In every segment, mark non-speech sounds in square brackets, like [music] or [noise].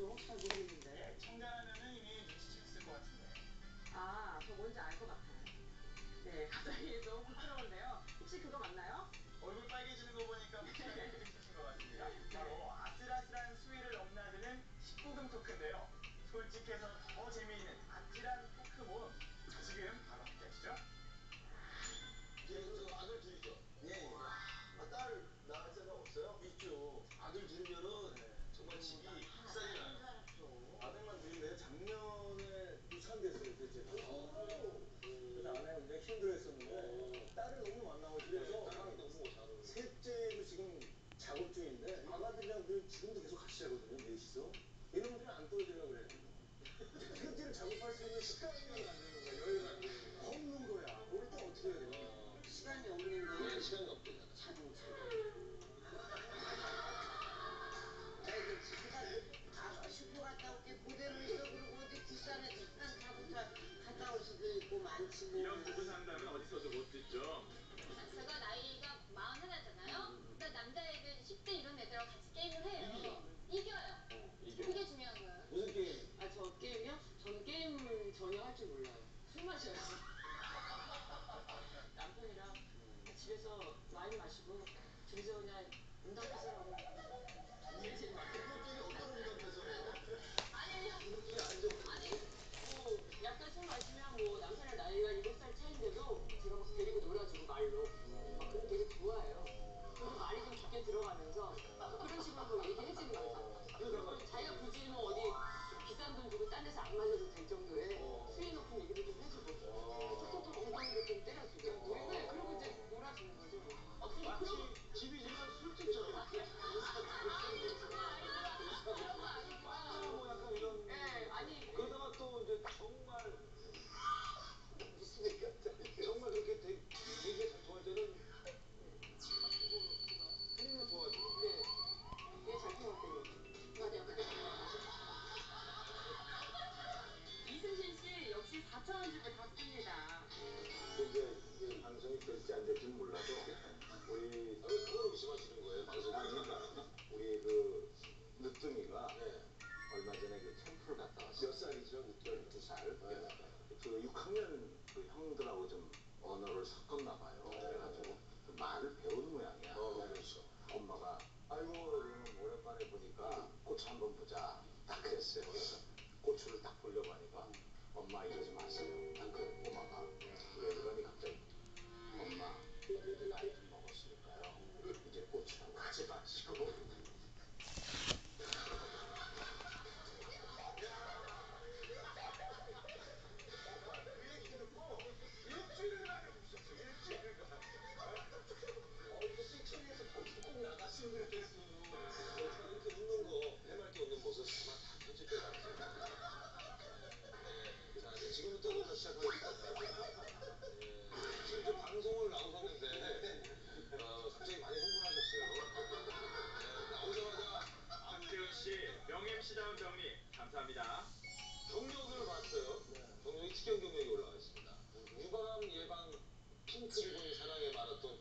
저도 잘 모르겠는데. 정답하면은 이미 눈치챘을 것 같은데. 아, 저 뭔지 알 것 같아요. 네, [laughs] 갑자기 너무 부끄러운데요. 혹시 그거 맞나요? 얼굴 빨개지는 거 보니까 확실하게 눈치챘신 것 같습니다. [laughs] 네. 바로 아슬아슬한 수위를 넘나드는 19금 토크인데요. 솔직해서 힘들어했었는데 딸을 너무 만나고 집에서 네, 셋째도 지금 작업 중인데 아가들이랑 늘 지금도 계속 같이 자거든요 넷이서. 이놈들은 안 떨어지려고 그래 셋째를 작업할 수 있는 시간이 안 되는 거야 여유가 안 되는 거야. 없는 거야. 우리 또 어떻게 해야 돼요? 시간이 없는 거야. 네, 시간이 없 이런 부부 상담은 어디서도 못 듣죠. 제가 나이가 41잖아요. 근데 그러니까 남자 애들 10대 이런 애들하고 같이 게임을 해요. 이겨요. 어, 그게 중요한 거예요. 무슨 게임? 아 저 게임이요? 전 게임을 전혀 할 줄 몰라요. 술 마셔요. [laughs] 남편이랑 집에서 많이 마시고 둘이서 그냥 운동하시라고 하면 그 형들하고 좀 언어를 섞었나 봐요. 그래가지고 그 말을 배우는 모양이야. 어, 그렇죠. 엄마가 아이고 오랜만에 보니까 꽃 한번 보자 딱 그랬어요. 그래서 사랑의 말았던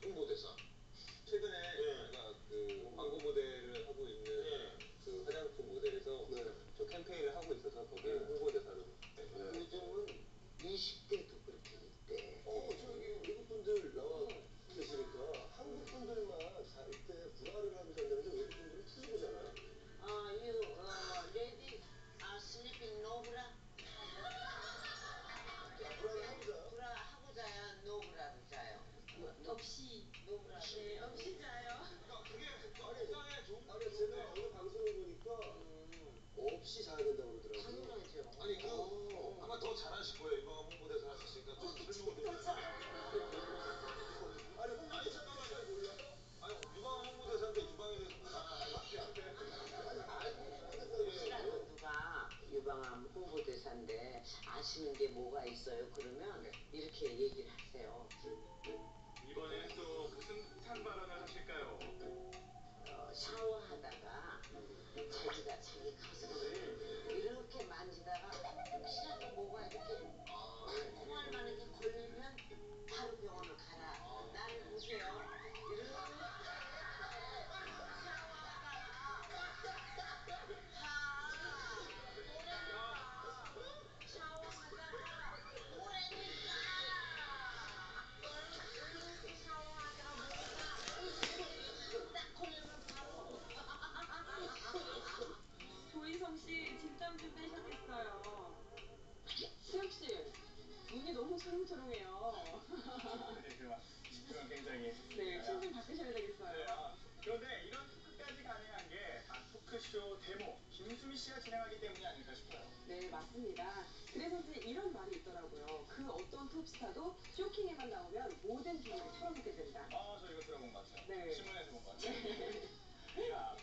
이건 굉장히. 네, 칭찬 받으셔야 되겠어요. 그런데 이런 토크까지 가능한 게 아, 토크쇼 데모 김수미 씨가 진행하기 때문이 아닐까 싶어요. 네, 맞습니다. 그래서 이제 이런 말이 있더라고요. 그 어떤 톱스타도 쇼킹에만 나오면 모든 기운을 털어놓게 된다. 아, 저 이거 들어본 것 같아요. 네. 신문에서 본 것 같아요.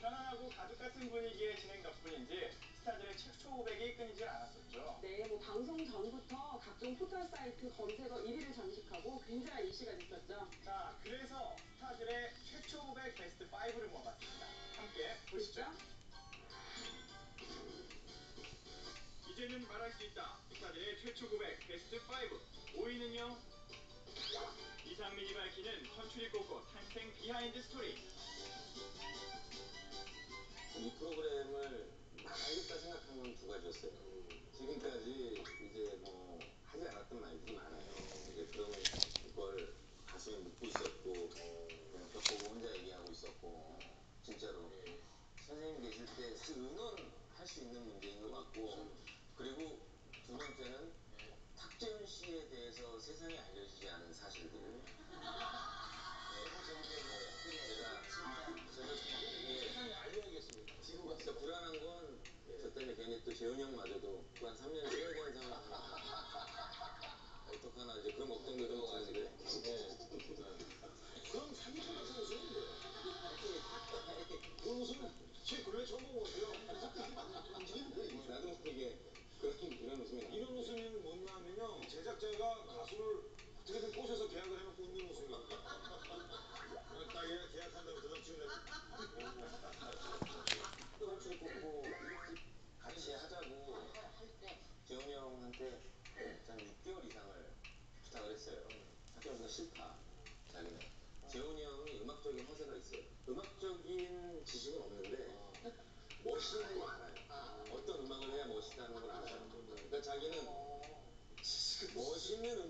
편안하고 가족 같은 분위기의 진행 덕분인지 스타들의 책도 500이 끊이질 않았었죠. 네, 뭐 방송 전부터 각종 포털 사이트 검색어 1위를 장식하고 굉장한 일시가 있었죠. 자, 그래서 스타들의 최초 500 베스트 5를 모아봤습니다. 함께 보시죠. 이제는 말할 수 있다. 스타들의 최초 고백 베스트 5. 5위는요. 이상민이 밝히는 컨츄리 꼬꼬 탄생 비하인드 스토리. 이 프로그램을 알겠다 생각하면 두 가지였어요. 지금까지 이제 뭐 하지 않았던 말들이 많아요. 이제 그런 걸 가슴에 묻고 있었고 그냥 겪고 혼자 얘기하고 있었고 진짜로 선생님 계실 때 의논할 수 있는 문제인 것 같고 그리고 두 번째는 탁재훈 씨에 대해서 세상에 알려지지 않은 사실들 네, 뭐 뭐, 제가 괜히 또 재훈이 형마저도 그 한 3년 세월이 한 상황. 욕심을 어떤 음악을 해야 멋있다는 걸 알아요. 그러니까 자기는 멋있는 음악.